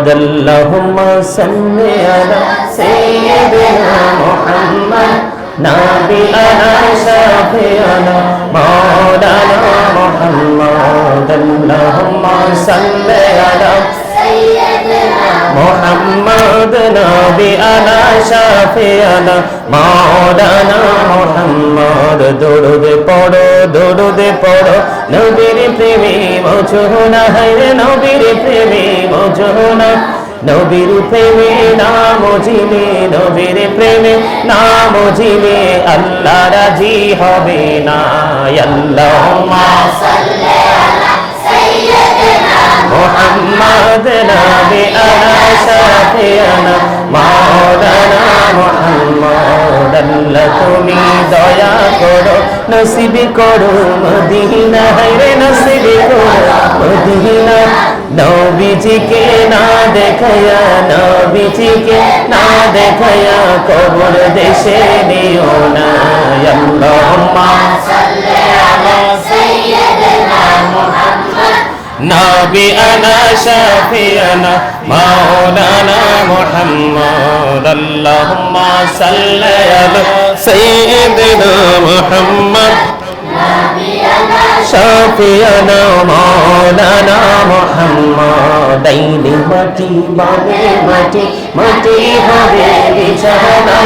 اللهم صل على سيدنا محمد نبينا شافينا مولانا محمد اللهم صل على محمد نبينا شافينا مولانا محمد দরুদ পড়ো দরুদ পড়ো নবীর প্রেমে হায় নবীর প্রেমে নবীর প্রেমে নবীর প্রেমে আল্লাহ রাজি হবে না। আল্লাহ মোহাম্মদ নবী আনা মাওলানা মোহাম্মদ, আল্লাহ তুমি দয়া করো, নসিব করো মদিনা হায়রে নসিব নবীজিকে না দেখায়া নবীজিকে না দেখায়া কবর দেশে নিও না। আল্লাহুম্মা সাল্লি আলা সাইয়্যিদিনা মুহাম্মদ। নবী আনা শাফিয়ানা মাওলানা মুহাম্মদ। আল্লাহুম্মা সাল্লি আলা সাইয়্যিদিনা মুহাম্মদ। শফিয়ানা মাওলানা মুহাম্মাদাইন। মাটি বাবে মাটি মাটি হবে বিছানা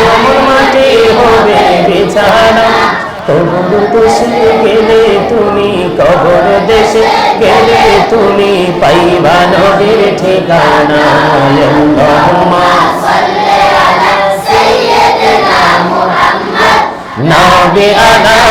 মাটি হবে বিছানা। কবর দেশে গেলে তুমি কবর দেশে গেলে তুমি পাইবা নবীর ঠিকানা। নাবে আলা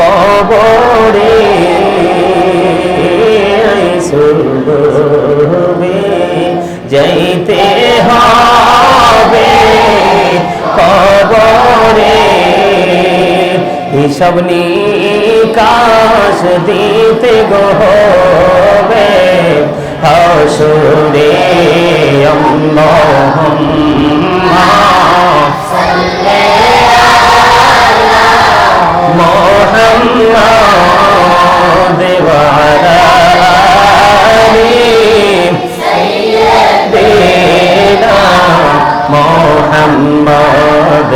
কবরে ভরে যাইতে হবে কবরে। হিসাব নিকাশ দিতে গহবে। হাসুরে আল্লাহুম্মা মোহাম্মদ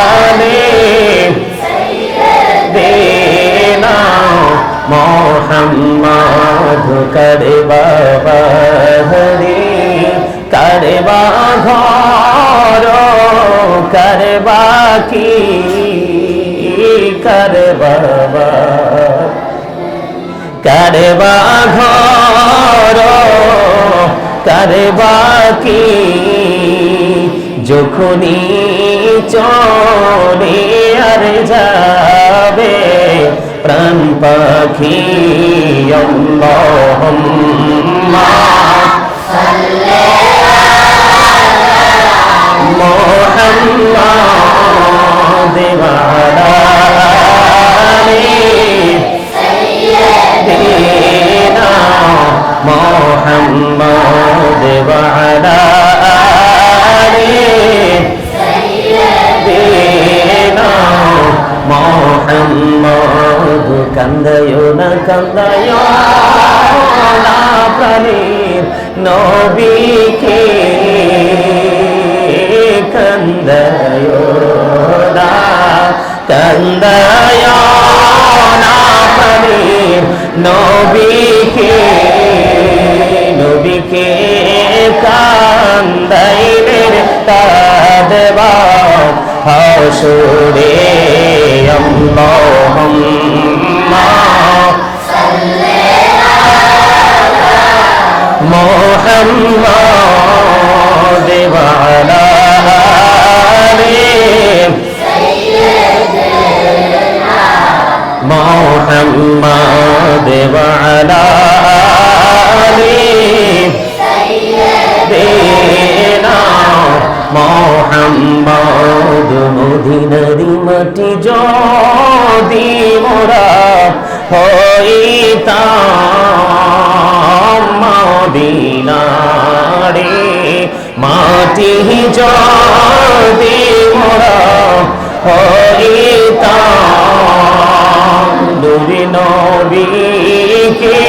আলিহি দেনা মোহাম্মদ করবা হরি করবা ঘর করবা করবা করবা ঘর করবা কি? যখনই চলে আর যাবে প্রাণ পাখি আল্লাহুম্মা মোহাম্মদ নবীকে কান্দায়ো না কান্দায়ো না প্রাণীর নবীকে নবীকে কান্দাইলে তাদেবা হাসুরে আল্লাহুম্মা محمد وعلى آله سيدنا محمد وعلى آله سيدنا মোহাম্মদ মদিনার মাটি যদি মোরা হইতা মদিনারে মাটি যদি মোরা হইতাম। দুরি নবীকে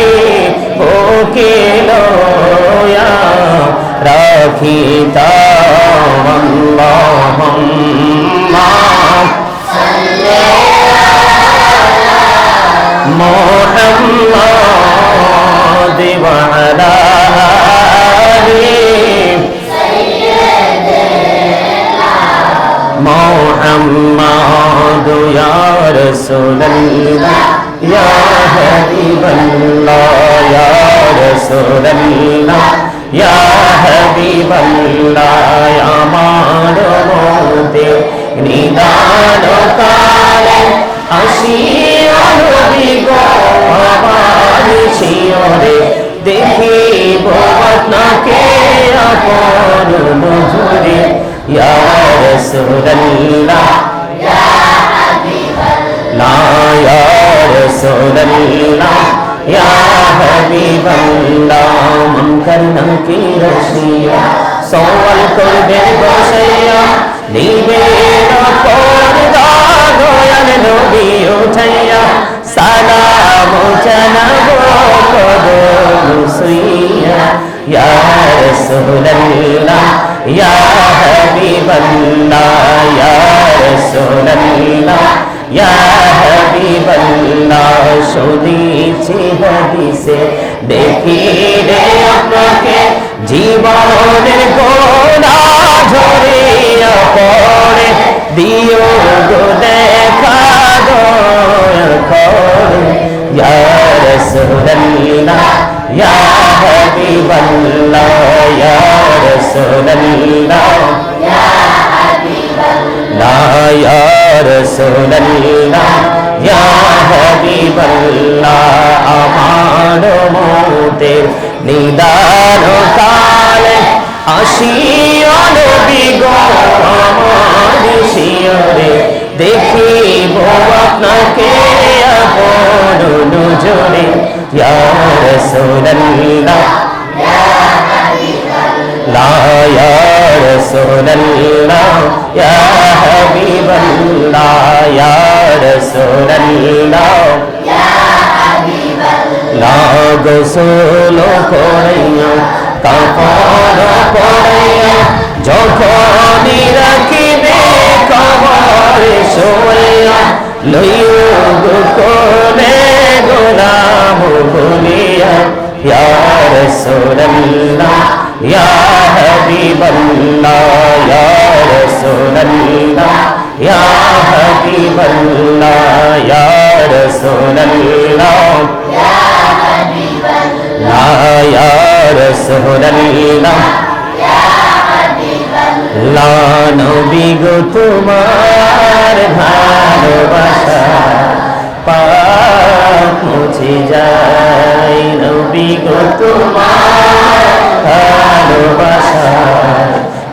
ওকে লয়া রাখিতাম। আল্লাহুম্মা محمد وعلى آل محمد يا رسول الله يا حبيب الله يا رسول الله يا حبيب الله يا مالوت نداء তারি শিয়রে দেখিব রত্নকে আপন নজরে, ইয়া রাসূলুল্লাহ, ইয়া হাবিবাল্লাহ, ইয়া রাসূলুল্লাহ ইয়া হাবিবাল্লাহ মন করনা করবে নবী জানাব কদম সুইয়া ইয়া রাসূলুল্লাহ, ইয়া হাবিবাল্লাহ, ইয়া রাসূলুল্লাহ, ইয়া হাবিবাল্লাহ। শুনেছি হাদিসে, দেখি রে আপনাকে জীবনের গোনা রসুল আমার মতের নিদার কালে আসিও নবী গো আমার শিয়রে দেখিব আপনাকে আপন নজরে ইয়া রাসূলুল্লাহ ইয়া হাবিবাল্লাহ লা ইয়া رسول الله يا حبيب الله يا رسول الله لا গোসল করাইয়া কাপড় পরাইয়া যখনই রাখিবে কবর শোয়া লইও কোলে গোলাম ভুলিয়া ইয়া রাসূলুল্লাহ ইয়া হাবিবাল্লাহ হাবিবাল্লাহ ইয়া রাসূলুল্লাহ। লা ইয়া রাসূলুল্লাহ। লা নবী গো, তোমার ভালোবাসা পাপ মুছে যায়। নবী গো, তোমার ভালোবাসা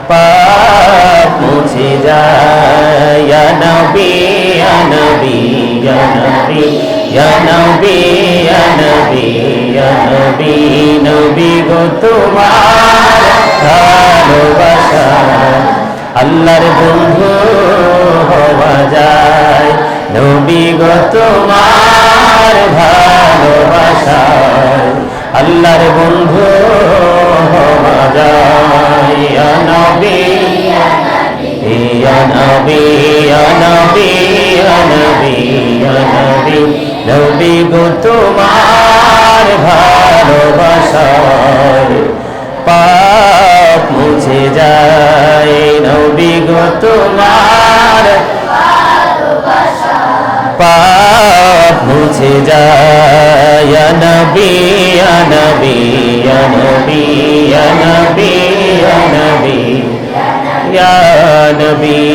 পাপ মুছে যায়। নবী নবী ইয়া নবী ইয়া নবী ইয়া নবী নবী গো তোমার ভালোবাসা আল্লাহর বন্ধু হওয়া যায় নবী গো তোমার ভালোবাসায় আল্লাহর বন্ধু হওয়া যায় নবী ইয়া নবী ইয়া নবী নবী গো তোমার ভালোবাসায় পাপ মুছে যায় নবী গো তোমার পাপ মুছে যায় নবী নবী নবী নবী নবী।